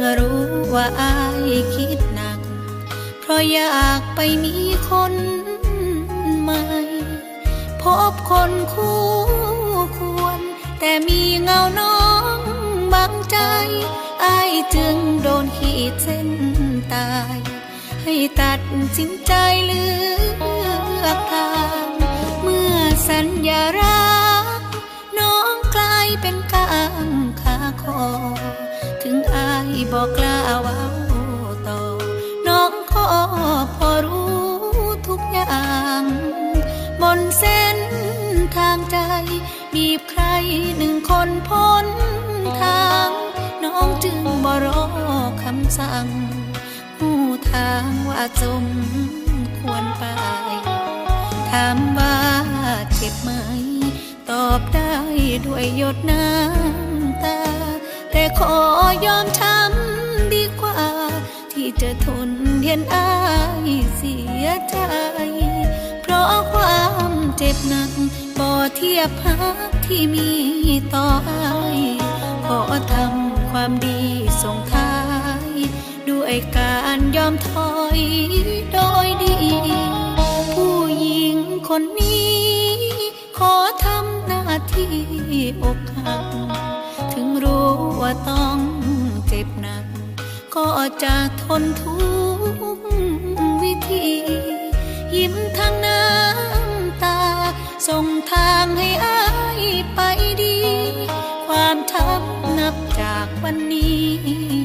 มื่อรู้ว่าอายคิดหนัก เพราะอยากไปมีคนใหม่ พบคนคู่ควร แต่มีเงาน้องบังใจ อายจึงโดนขีดเส้นตาย ให้ตัดสินใจเลือกทาง เมื่อสัญญารัก น้องกลายเป็นกางขาคอถึงอ บอกกล้าเว่าต่อ น้องก็พอรู้ทุกอย่าง บนเส้นทางใจ มีใครหนึ่งคนพ้นทาง น้องจึงบ่รอคำสั่งหูทางว่าจมควรไป ถามว่าเจ็บไหม ตอบได้ด้วยหยดน้ำตา แต่ขอยอมช้ำดีกว่า ที่จะทนเห็นอายเสียใจ เพราะความเจ็บหนักบ่เทียบพักที่มีต่ออายขอทำความดีส่งท้าย ด้วยการยอมถอยโดยดี ผู้หญิงคนนี้ ขอทำหน้าที่อกหัก รู้ว่าต้องเจ็บหนัก ก็จะทนทุกวิธี ยิ้มทางน้ำตา ส่งทางให้อายไปดี ความช้ำนับจากวันนี้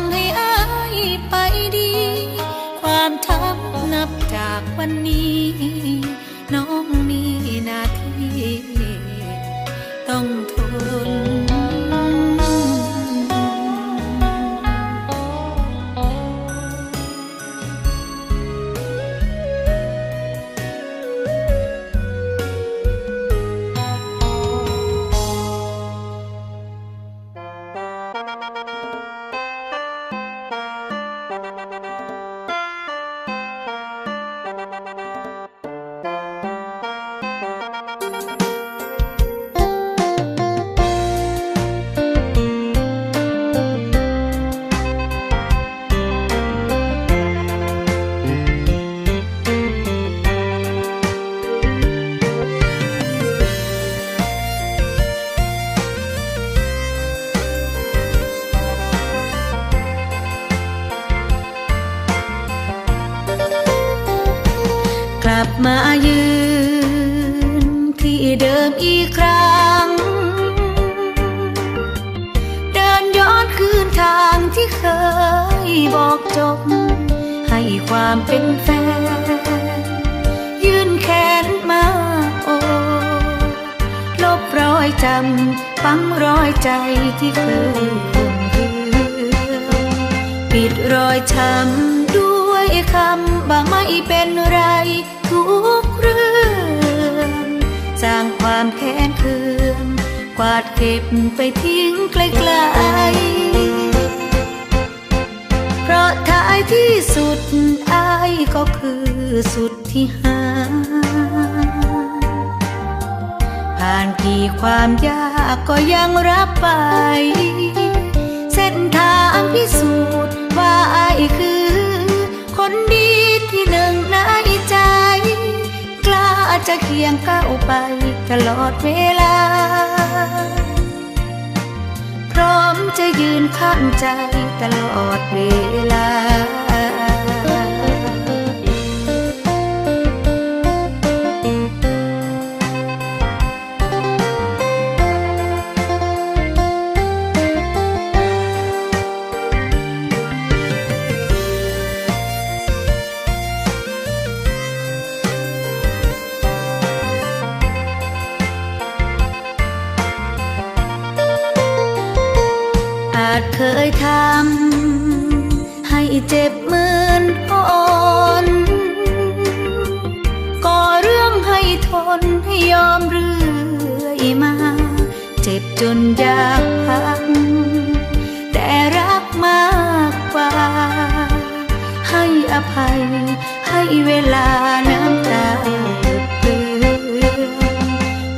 างให้อายไปดี ความทับนับจากวันนี้ น้องมีนา มายืนที่เดิมอีกครั้ง เดินย้อนคืนทางที่เคยบอกจบ ให้ความเป็นแฟน ยื่นแขนมาโอบลบรอยจำฝังรอยใจที่เคยคุมเคือปิดรอยช้ำด้วยคำว่าไม่เป็นไร สร้างความแค้นเคือง กวาดเก็บไปทิ้งไกลๆ เพราะท้ายที่สุดอายก็คือสุดที่หา ผ่านกี่ความยากก็ยังรับไป เส้นทางพิสูจน์ว่าอายคือ จะเคียงก้าวไปตลอดเวลา พร้อมจะยืนข้างใจตลอดเวลา เคยทำให้เจ็บเหมือนอ่อนก่อเรื่องให้ทนให้ยอมเรื่อยมา เจ็บจนอยากพัก แต่รักมากกว่า ให้อภัยให้เวลาน้ำตาเปื้อน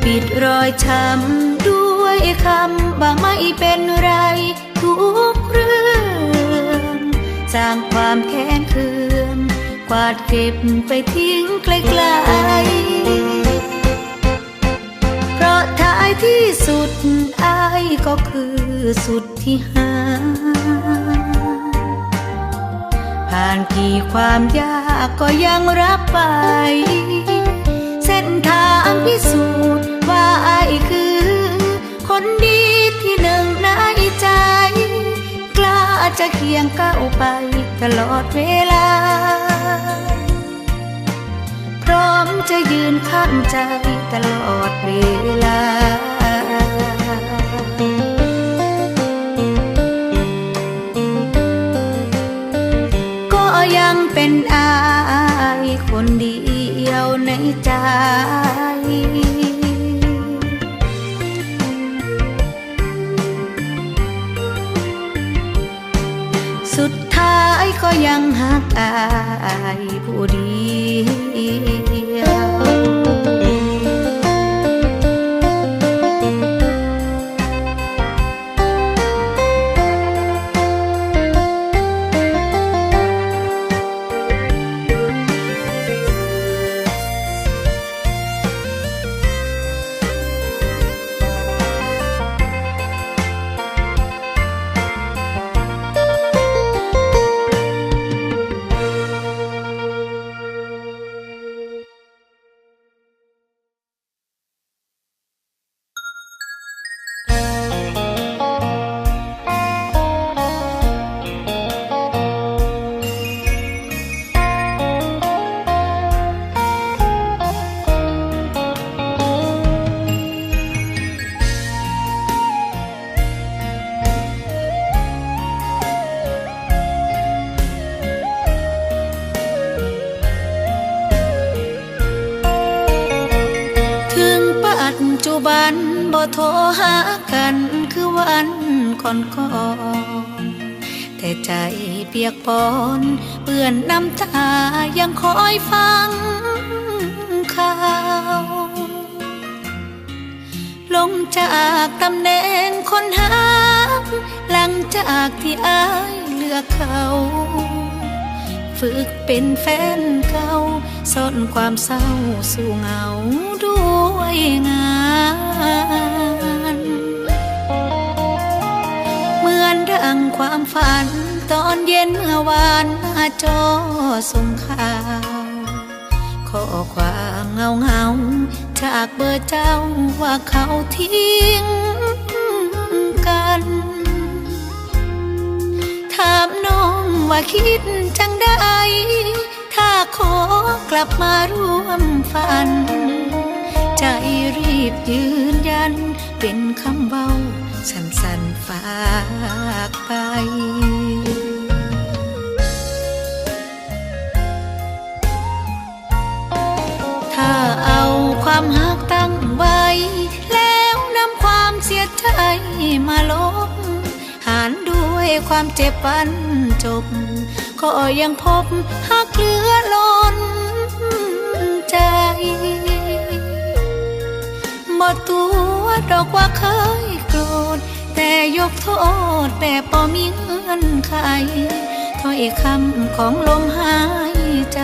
ปิดรอยช้ำด้วยคำว่าไม่เป็นไร สร้างความแค้นเคืองกวาดเก็บไปทิ้งไกลๆเพราะท้ายที่สุดอายก็คือสุดที่หา ผ่านกี่ความยากก็ยังรับไป เส้นทางพิสูจน์ว่าอายคือ จะเคียงก้าวไปตลอดเวลา พร้อมจะยืนข้างใจตลอดเวลาก็ยังเป็นอายคนเดียวในใจ ก็ยังหักอายผู้เดียว จุบันบ่โทรหากันคือวันก่อนก่อนๆแต่ใจเปียกปอนเปื้อนน้ำตายังคอยฟังข่าวลงจากตำแหน่งคนหา หลังจากที่อายเลือกเขาฝึกเป็นแฟนเก่าซ่อนความเศร้าสู่เหงาด้ วยงานเหมือนดังความฝัน ตอนเย็นเมื่อวานหน้าจอส่งข่าวข้อความเงาเงาจากเบอร์เจ้าว่าเขาทิ้งกัน ถามน้องว่าคิดจังได้ ถ้าขอกลับมาร่วมฝัน ใจรีบยืนยัน เป็นคำเบาสั้นๆฝากไปถ้าเอาความหักตั้งไว้ แล้วนำความเสียใจมาลบหารด้วยความเจ็บปันจบ ก็ยังพบหักเหลือล้นใจ บ่ตัวดอกว่าเคยโกรธ แต่ยกโทษแบบบ่มีเงื่อนไขถ้อยคำของลมหายใจ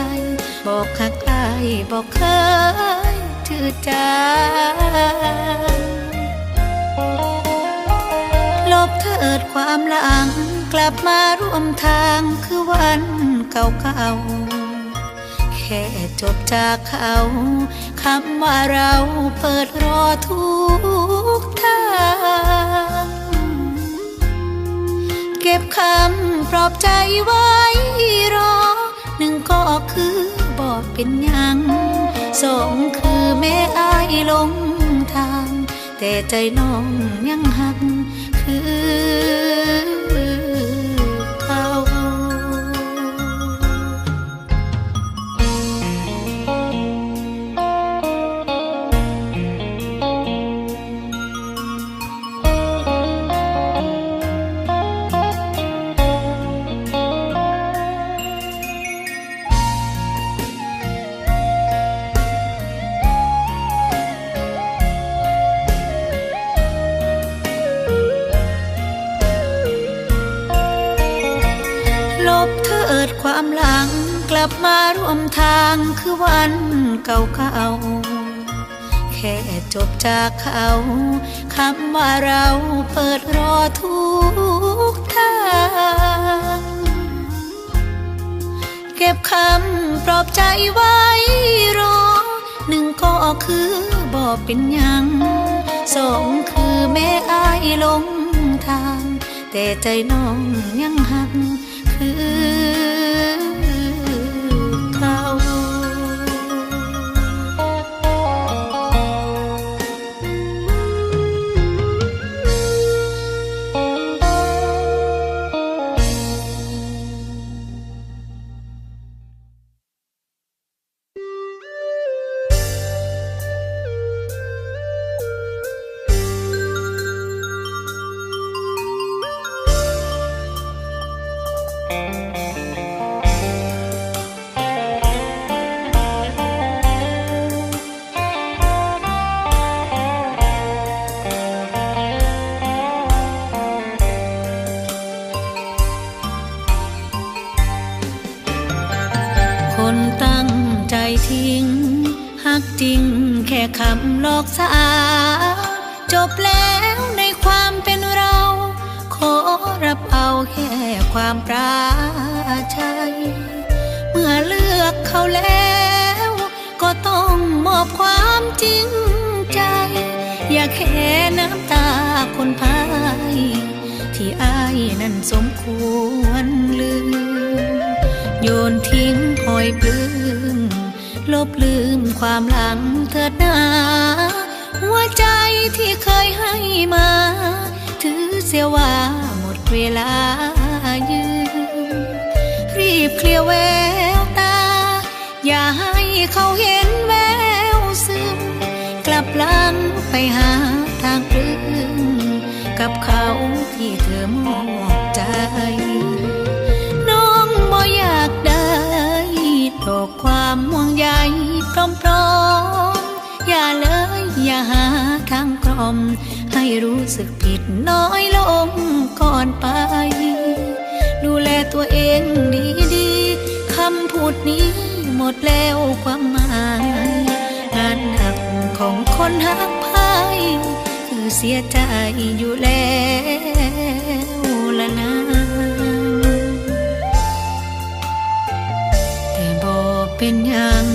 บอกหักอายบอกเคยถือใจลบเถิดความหลังกลับมาร่วมทางคือวันเก่าๆ ค่จบจากเขาคำว่าเราเปิดรอทุกทางเก็บคำปลอบใจไว้รอ หนึ่งก็คือบอกเป็นยังสองคือแม่อายลงทาง แต่ใจน้องยังหักคือ คือวันเก่าๆแค่จบจากเขาคำว่าเราเปิดรอทุกทางเก็บคำปลอบใจไว้รอ หนึ่งก็คือบอกเป็นยังสองคือแม่อายลงทาง แต่ใจน้องยังหักคือ แค่คำหลอกสาจบแล้วในความเป็นเรา ขอรับเอาแค่ความปราชัยเมื่อเลือกเขาแล้ว ก็ต้องมอบความจริงใจ อย่าแค่น้ำตาคนพายที่อายนั้นสมควรลืม โยนทิ้งหอยปลื้ม ลบลืมความหลังเถิดนาหัวใจที่เคยให้มา ถือเสียว่าหมดเวลายืมรีบเคลียร์แววตา อย่าให้เขาเห็นแววซึม กลับหลังไปหาทางปลื้มกับเขาที่เธอมอบ ให้รู้สึกผิดน้อยลงก่อนไป ดูแลตัวเองดีๆคำพูดนี้หมดแล้วความหมาย งานหนักของคนหักพายคือเสียใจอยู่แล้วละนะแต่บอกเป็นยัง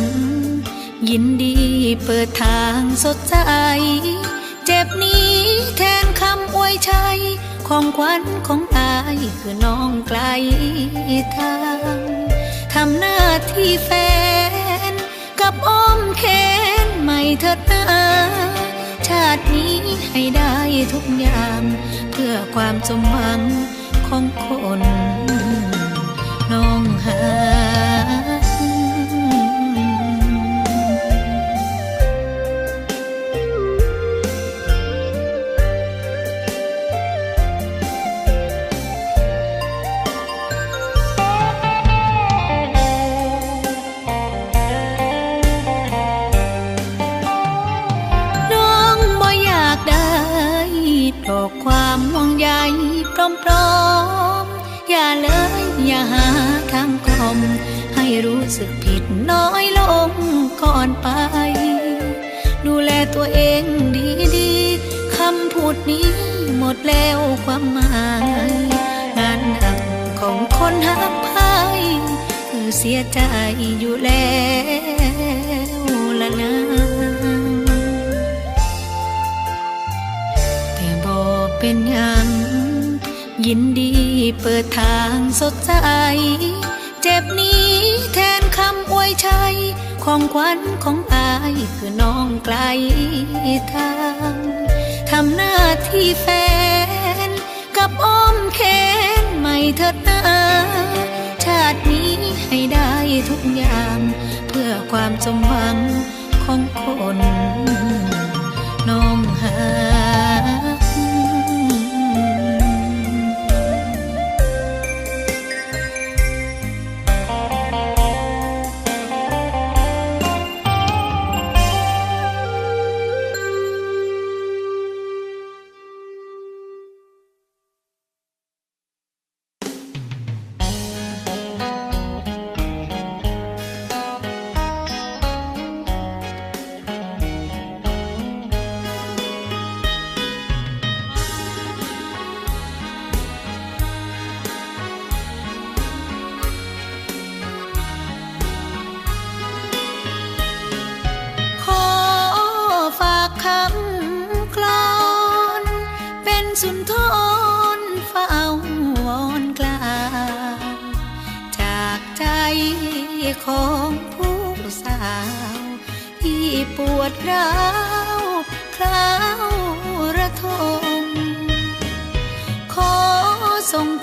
ยินดีเปิดทางสดใสเจ็บนี้แทนคำอวยชัยของขวัญของอายคือน้องไกลทางทำหน้าที่แฟน กับอ้อมแขนไม่เถิดนาชาตินี้ให้ได้ทุกอย่าง เพื่อความสมหวังของคน น้องหา หาทางกลมให้รู้สึกผิดน้อยลงก่อนไป ดูแลตัวเองดีๆคำพูดนี้หมดแล้วความหมาย งานหนักของคนหักพายคือเสียใจอยู่แล้วละนะแต่บอกเป็นยัง ยินดีเปิดทางสดใส เจ็บนี้แทนคำอวยชัย ของขวัญของอายคือน้องไกลทางทำหน้าที่แฟน กับอ้อมแขนไม่เถิดนาชาตินี้ให้ได้ทุกอย่าง เพื่อความสมหวังของคน น้องหา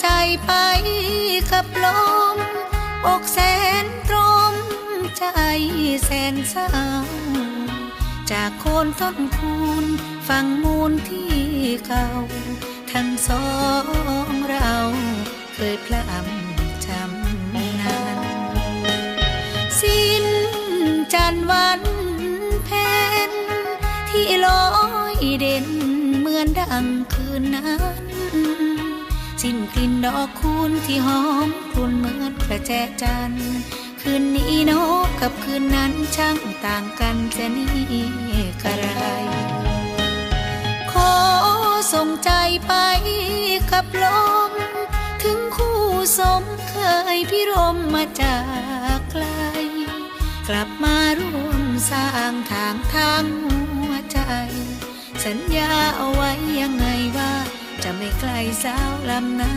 ใจไปกับลมอกแสนตรมใจแสนเศร้า จากโคนต้นคูณฟังมูลที่เก่า ทั้งสองเราเคยพลำจำนานสิ้นจันทร์วันเพ็ญที่ลอยเด่นเหมือนดังคืนนั้น สิ้นกลิ่นดอกคูณที่หอมกลุ่นเหมือนกระแจจัน คืนนี้นกกับคืนนั้นช่างต่างกันจะนี่กระไร ขอส่งใจไปกับลม ถึงคู่สมเคยพิรมมาจากไกล กลับมาร่วมสร้างทางทางหัวใจ สัญญาเอาไว้ยังไงว่า จะไม่ไกลสาวลำนา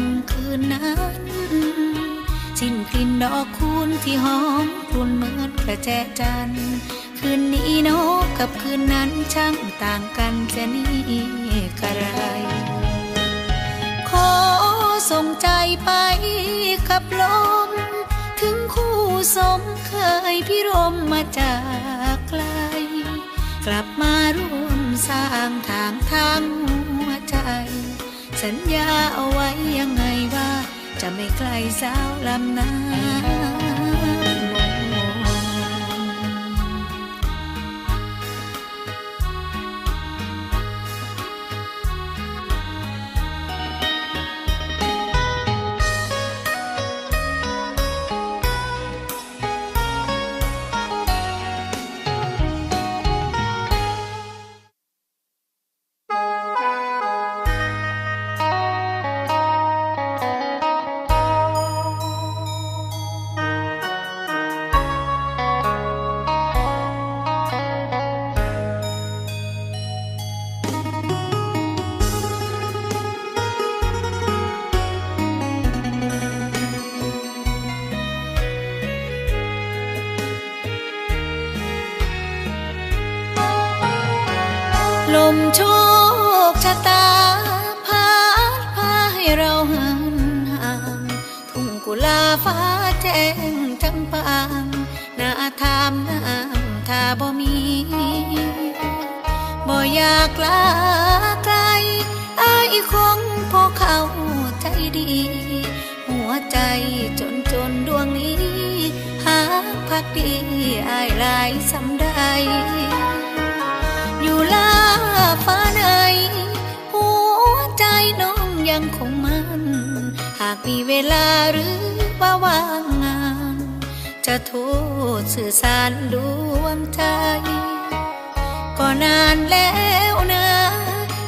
งคืนนั้นสิ้นกลิ่นดอกคูณที่หอมกลุ่นเหมือนกระแจจัน คืนนี้นกกับคืนนั้นช่างต่างกันจะนี่กระไร ขอส่งใจไปกับลม ถึงคู่สมเคยพิรมมาจากไกล กลับมาร่วมสร้างทางทางหัวใจ สัญญาเอาไว้ยังไงว่า จะไม่ไกลสาวลำนาาแจ้งจำปางหน้าทามน้ำถ้าบ่มีบ่อยากลาไกลอายคงพอเขาใจดี หัวใจจนจนดวงนี้ หาพักดีอายหลายสำใด อยู่ลาฟ้าในหัวใจน้องยังคงมัน หากมีเวลาหรือว่าว่างงาน จะโทษสื่อสารดวงใจ ก็นานแล้วนะ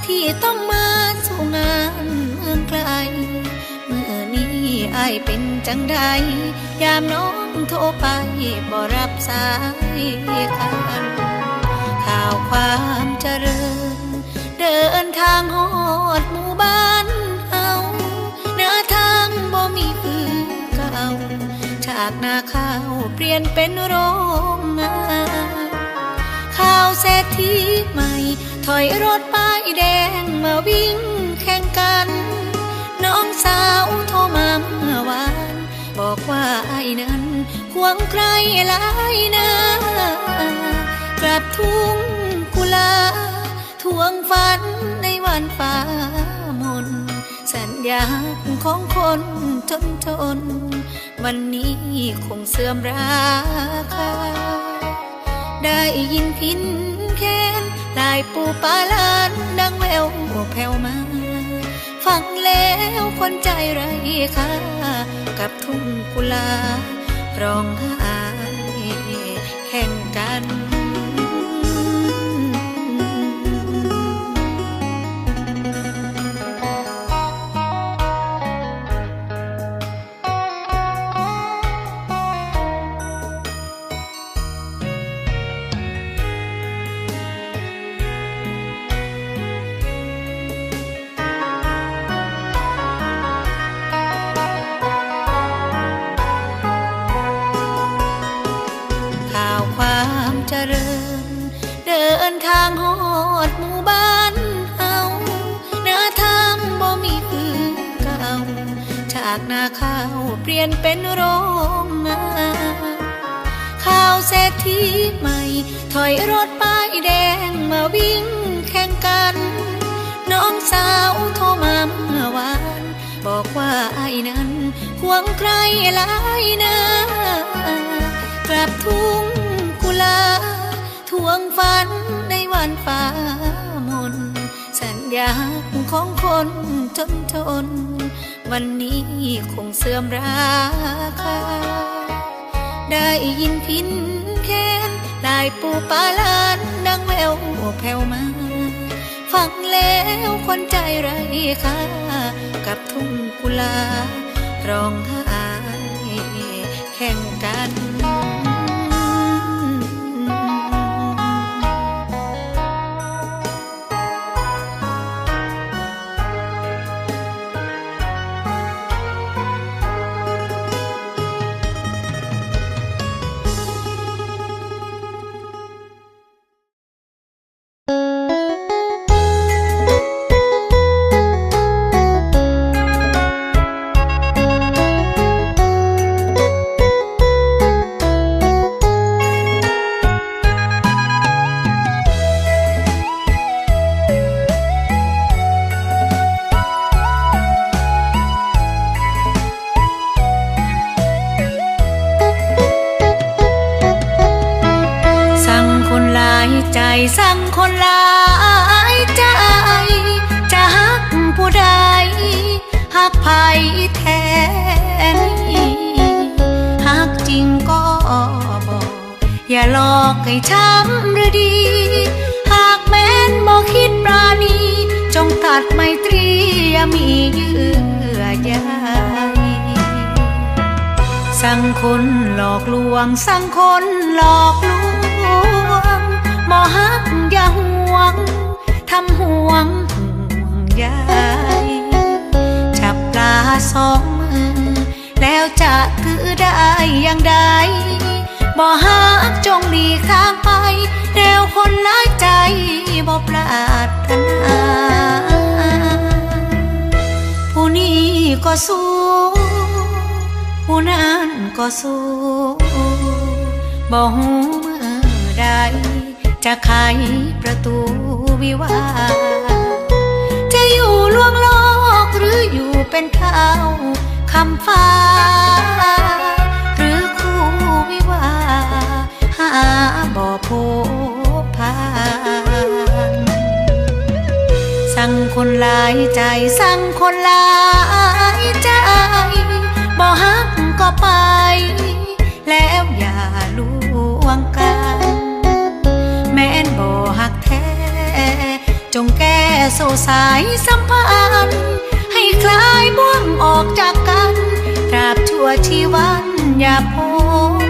ที่ต้องมาสู่งานเมืองไกล เมื่อนี้อายเป็นจังใด ยามน้องโทรไปบ่รับสายกันข่าวความเจริญ เดินทางหอดหมู่บ้านากนาข้าวเปลี่ยนเป็นโรงงานข่าวเศรษฐีใหม่ ถอยรถป้ายแดงมาวิ่งแข่งกัน น้องสาวโทรมาเมื่อวาน บอกว่าไอ้นั้นควงใครหลายนากลับทุ่งกุลาทวงฝันในวันฟ้ามนสัญญาของคนจนจน วันนี้คงเสื่อมราคา ได้ยินพินแค้นลายปูปาลานดังแววแผ่วมา ฟังแล้วคนใจไรค่ากับทุ่งกุลาร้องไห้แข่งกัน เจริญ เดินทางหอดหมู่บ้านเฮาหน้าทางบ่มีคือเก่าจากนาข้าวเปลี่ยนเป็นโรงงานข่าวเศรษฐีใหม่ ถอยรถป้ายแดงมาวิ่งแข่งกัน น้องสาวโทรมาเมื่อวาน บอกว่าไอ้นั้นห่วงใครหลายนะกลับทุ่ง ลา ทวงฝันในวันฟ้ามน สัญญาของคนจนจน วันนี้คงเสื่อมราคา ได้ยินพินแค้นลายปูปาลานดังแววแผ่วมา ฟังแล้วคนใจไรค่ากับทุ่งกุลาร้องไห้แข่งกัน ใจสั่งคนหลายใจ จะฮักผู้ใดฮักภัยแทนฮักจริงก็บอกอย่าหลอกให้ช้ำหรือดี หากแม้นบอกคิดปราณี จงตัดไมตรีอย่ามีเยื่อใยสั่งคนหลอกลวง สั่งคนหลอกลวง บ่ฮักอย่าห่วง ทำห่วงห่วงใยจับปลาสองมือ แล้วจะถือได้อย่างใดบ่ฮักจงหลีกทางไปแนวคนหลายใจบ่ปรารถนาผู้นี้ก็สู้ ผู้นั้นก็สู้บ่หูเมื่อใด จะไขประตูวิวา จะอยู่ล่วงโลกหรืออยู่เป็นเท่าคำฟ้า หรือคู่วิวา หาบ่พบผ่านสั่งคนหลายใจสั่งคนหลายใจบ่ฮักก็ไป แล้วอย่า แก้โซสายสัมพันธ์ ให้คลายบ่วงออกจากกัน ตราบชั่วชีวันอย่าพบกัน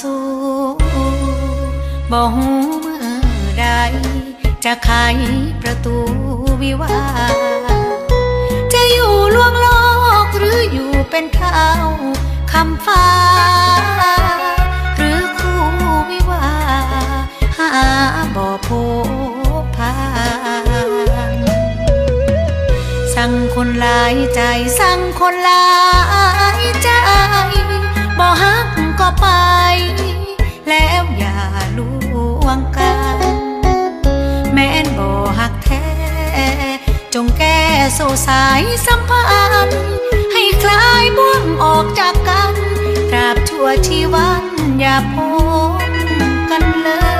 สู้บ่หูมื่อใด จะไขประตูวิวา จะอยู่ลวงโลกหรืออยู่เป็นเท่าคำฟ้า หรือคู่วิวา หาบ่พบพานสั่งคนหลายใจสั่งคนหลาย ไป แล้วอย่าลวงกัน แม้นบ่หักแท้ จงแก้โซสายสัมพันธ์ให้คลายบ่วงออกจากกัน ตราบชั่วชีวันอย่าพบกันเลย